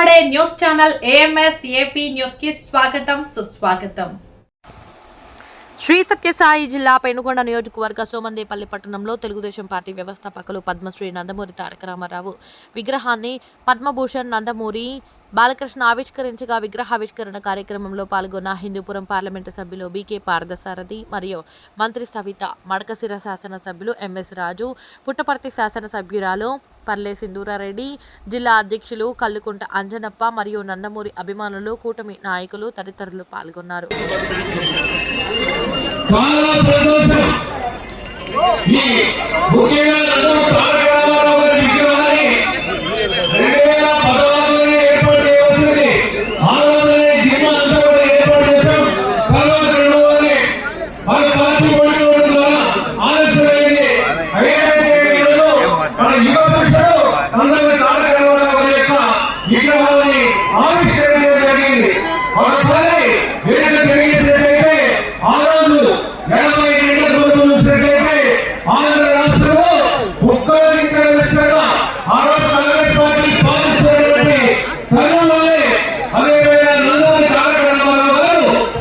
మాట్లాడే news channel AMS AP న్యూస్కి స్వాగతం సుస్వాగతం. శ్రీ సత్యసాయి జిల్లా పెనుగొండ నియోజకవర్గ సోమందేపల్లి పట్టణంలో తెలుగుదేశం పార్టీ వ్యవస్థాపకులు పద్మశ్రీ నందమూరి తారక రామారావు విగ్రహాన్ని పద్మభూషణ్ నందమూరి బాలకృష్ణ ఆవిష్కరించగా విగ్రహావిష్కరణ కార్యక్రమంలో పాల్గొన్న హిందూపురం పార్లమెంటు సభ్యులు బీకే పార్థసారథి మరియు మంత్రి సవిత మడకసిర శాసనసభ్యులు ఎంఎస్ రాజు పుట్టపర్తి శాసనసభ్యురాలు పర్లే సింధూరారెడ్డి జిల్లా అధ్యక్షులు కల్లుకుంట అంజనప్ప మరియు నందమూరి అభిమానులు కూటమి నాయకులు తదితరులు పాల్గొన్నారు. ఈ ముఖ్యంగా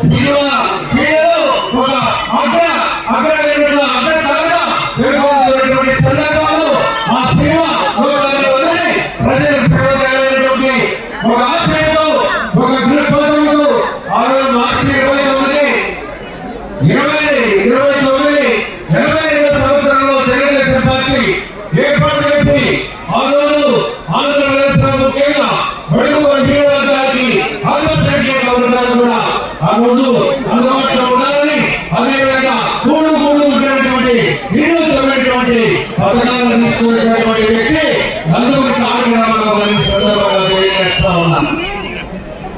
Yeah. వినూత్నమైనటువంటి పథకాలను వ్యక్తి సందర్భంగా తెలియజేస్తా ఉన్నాను.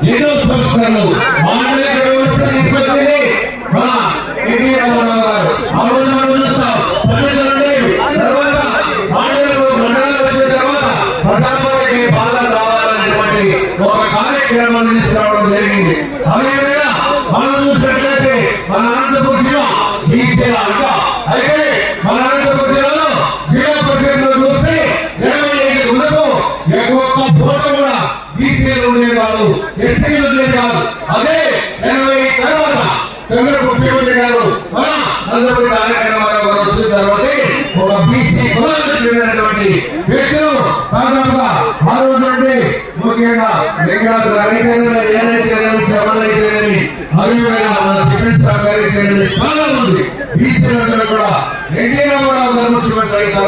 ఎన్నో సంస్కరణలు మాండలిక వ్యవస్థ తీసుకొచ్చింది మన ఎన్టీ రామారావు గారు ఆ రోజు మనం చూస్తాం సమ్మెలు ఉండేవి తర్వాత మాండలిక మండలాలు వచ్చిన తర్వాత ప్రధానమంత్రికి పాలన రావాలనేటువంటి ఒక కార్యక్రమాన్ని తీసుకురావడం జరిగింది అదేవిధంగా మనం చూసినట్లయితే మన అనంతపురం జిల్లా బీసీల అంట అయితే మన అనంతపురం జిల్లాలో జిల్లా పరిషత్లో చూస్తే ఇరవై ఐదు ముందుకు ఒక్క ఫోటో కూడా బీసీలు ఉండేది కాదు ఎస్సీలు ఉండేది కాదు. అదే ఎనభై తర్వాత చంద్రబాబు ముఖ్యమంత్రి గారు మన నందమూరి తారక వచ్చిన తర్వాత ఒక బీసీ చెందినటువంటి వ్యక్తులు దాదాపుగా ఆ రోజు నుండి ముఖ్యంగా లింగాలు అయితే ఏదైతే ఎవరైతే అదేవిధంగా మన డిఫెన్స్ గారైతే చాలా బీసీలందరూ కూడా ఎన్టీ రామారావు గారు ముఖ్యమంత్రి అయిన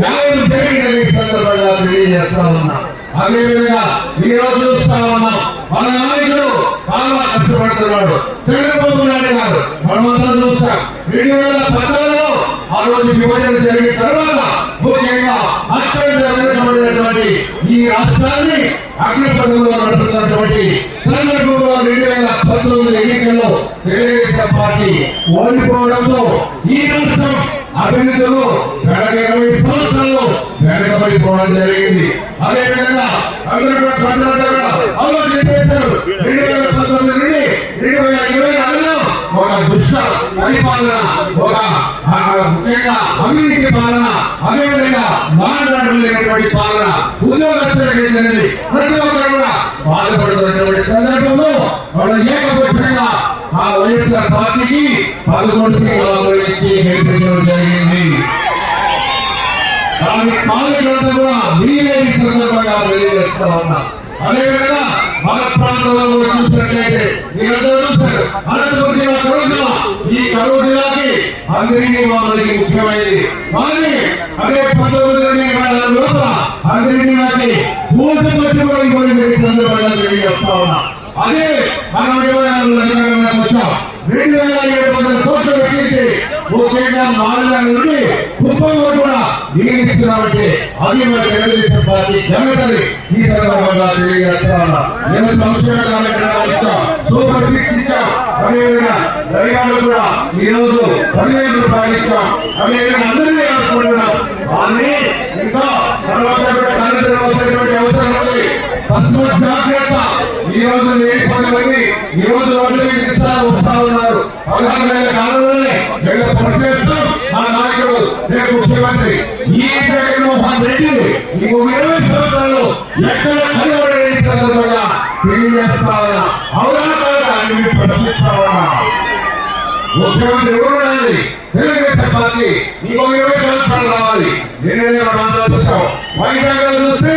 న్యాయం జరిగిందని ఈ సందర్భంగా తెలియజేస్తా ఉన్నా అదేవిధంగా ఈ రోజు చూస్తా ఉన్నాం మన నాయకుడు చాలా కష్టపడుతున్నాడు. చంద్రబాబు నాయుడు గారు మనమంతా చూస్తాం. రెండు వేల పద్నాలుగులో ఆ రోజు విభజన జరిగిన తర్వాత ముఖ్యంగా అత్యంత వెనుకబడినటువంటి ఈ రాష్ట్రాన్ని అగ్నిపథంలో నడుపుతున్నటువంటి సందర్భంలో రెండు వేల పంతొమ్మిది ఎన్నికల్లో తెలుగుదేశం పార్టీ ఓడిపోవడంతో ఈ రాష్ట్రం అభివృద్ధిలో గత ఇరవై సంవత్సరాల్లో వెనకబడిపోవడం జరిగింది. అదేవిధంగా అందరూ కూడా ప్రజలంతా కూడా అవును చెప్పేశారు రెండు వేల పంతొమ్మిది నుండి రెండు వేల ఇరవై నాలుగులో ఒక దుష్ట పరిపాలన ఒక ముఖ్యంగా అవినీతి పాలన అదేవిధంగా మాట్లాడడం లేనటువంటి పాలన ఉద్యోగస్తులకు ఏంటంటే ప్రతి ఒక్కరు కూడా బాధపడుతున్నటువంటి సందర్భంలో వాళ్ళ ఏకపక్షంగా ఆ వైఎస్ఆర్ పార్టీకి పదకొండు సీట్లు ఇచ్చి గెలిపించడం జరిగింది. పాలకులంతా కూడా మీరే సందర్భంగా తెలియజేస్తా ఉన్నా. అదేవిధంగా మన ప్రాంతంలో కూడా చూసినట్లయితే మీరందరూ చూస్తారు అనంతపురం జిల్లా కరువు జిల్లా. ఈ కరువు జిల్లాకి అందరికీ వాళ్ళకి ముఖ్యమైనది. కానీ అదే పంతొమ్మిది వందల ఎనభై నాలుగు లోపల అందరికీ నాకి పూర్తి పట్టుబడి కూడా సందర్భంగా తెలియజేస్తా ఉన్నా. అదే మనం ఇరవై నాలుగు రంగంలోకి వచ్చాం రెండు వేల ఏడు వందల కోట్లు వెచ్చించి ముఖ్యంగా నాలుగు నుండి కుప్పం వరకు కూడా నియమిస్తున్నామంటే అది మన తెలుగుదేశం పార్టీ ఈ సందర్భంగా నేను సూపర్ సిక్స్ ఇచ్చాం. అదేవిధంగా దైవాలు కూడా ఈ రోజు రూపాయలు ఇచ్చాం. అదేవిధంగా అందరినీ ఇంకా తర్వాత కూడా కార్యక్రమం అవసరం ఉంది. తస్మాత్ జాగ్రత్త. ఈ రోజు ఈ రోజు రేపు ముఖ్యమంత్రి ఈ జగన్మోహన్ రెడ్డి ఇంకొక ఇరవై సంవత్సరాలు ఎక్కడ కలవడని సందర్భంగా తెలియజేస్తావా? అవునా కాదా అని మీరు ప్రశ్నిస్తావా? ముఖ్యమంత్రి ఎవరు తెలుగుదేశం పార్టీ ఇంకొక ఇరవై సంవత్సరాలు రావాలి. నేనే మంత్రాలు చూసాం వైజాగ్ చూస్తే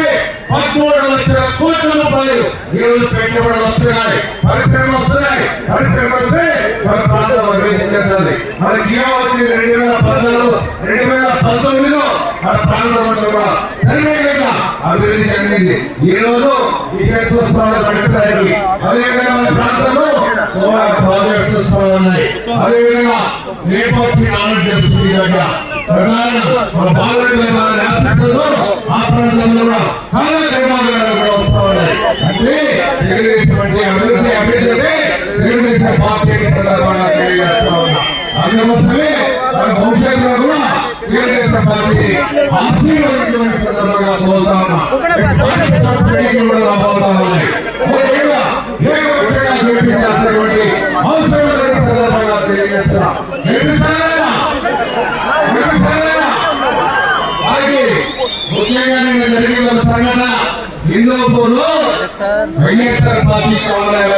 పదమూడు లక్షల కోట్ల రూపాయలు ఈరోజు పెట్టుబడులు వస్తున్నాయి. పరిశ్రమలు వస్తున్నాయి. పరిశ్రమ వస్తే మన ప్రాంతం అభివృద్ధి చెందాలి. మనకి ఏం వచ్చింది రెండు వేల పద్నాలుగు రెండు వేల పంతొమ్మిదిలో మన ప్రాంతం అంతా కూడా సరిగ్గా జరిగింది. ఈ రోజు ఈ కేసు వస్తున్న అదేవిధంగా మన ప్రాంతంలో ప్రాజెక్ట్స్ వస్తూ అదేవిధంగా నేపాల్సి నాలెడ్జ్ తెలుస్తుంది దగ్గర. ప్రధాన మన పార్లమెంట్ రాష్ట్రంలో ఆ ప్రాంతంలో కూడా చాలా కర్మాగారాలు కూడా వస్తూ ఉన్నాయి. అంటే తెలుగుదేశం అంటే అభివృద్ధి అభివృద్ధి అంటే తెలుగుదేశం పార్టీ సందర్భంగా తెలియజేస్తా ఉన్నా. అందుకోసమే మన భవిష్యత్తులో కూడా తెలుగుదేశం పార్టీ ఆశీర్వదించడానికి జరిగిన సంఘటన హిందూపూర్లో వైఎస్ఆర్ పార్టీ కావాలని